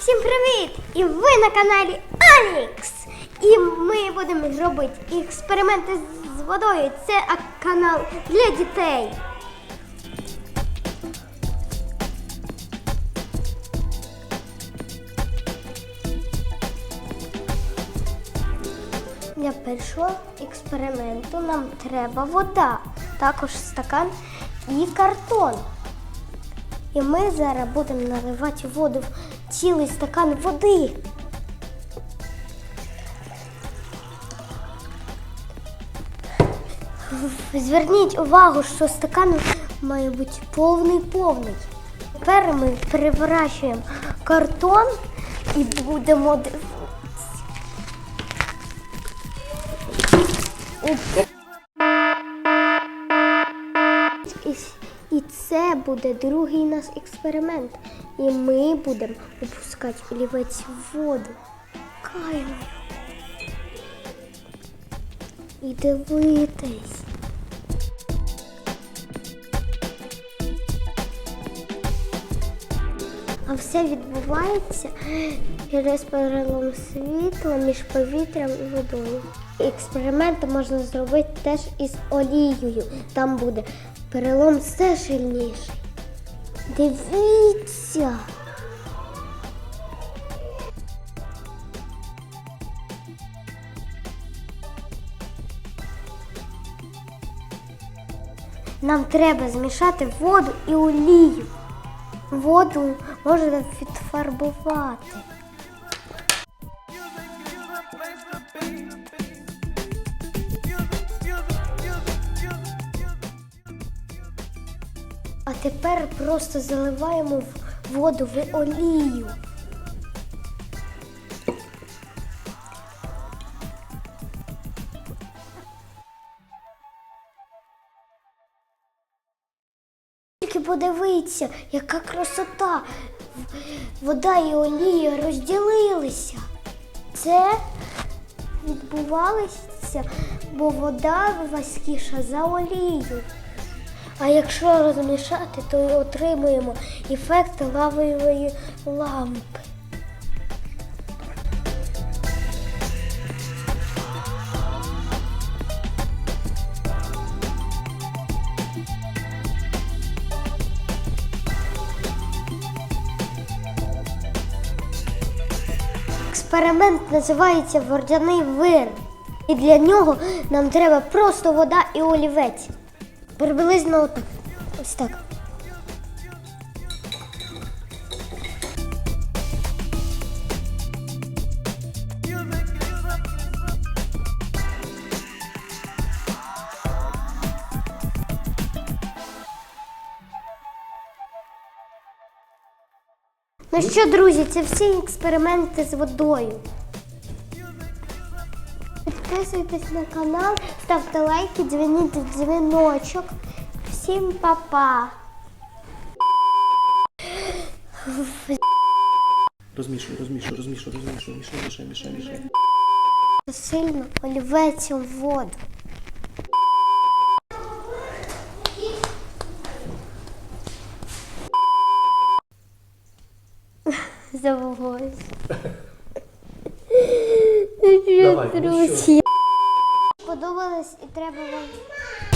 Всім привіт! І ви на каналі Алікс! І ми будемо робити експерименти з водою. Це канал для дітей. Для першого експерименту нам треба вода, також стакан і картон. І ми зараз будемо наливати воду в цілий стакан води. Зверніть увагу, що стакан має бути повний-повний. Тепер ми переворачуємо картон і будемо дивитися. І, це буде другий наш експеримент. І ми будемо опускати олівець в воду. Кайно. І дивитись. А все відбувається через перелом світла між повітрям і водою. Експерименти можна зробити теж із олією. Там буде перелом все сильніший. Дивіться. Нам треба змішати воду і олію. Воду можна відфарбувати. А тепер просто заливаємо воду в олію. Тільки подивіться, яка красота. Вода і олія розділилися. Це відбувалося, бо вода важкіша за олію. А якщо розмішати, то отримуємо ефект лавової лампи. Експеримент називається Вордяний вир. І для нього нам треба просто вода і олівець. Приблизно отак. Ось так. Ну що, друзі, це всі експерименти з водою. Підписуйтесь на канал, ставте лайки, дзвоніть в дзвіночок. Всім па-па! Розмішуй, розмішуй, розмішуй, розмішуй, мішай, мішай, мішай. Сильно олівець у воду. Забулось. Давай, ну. Подобалось і треба вам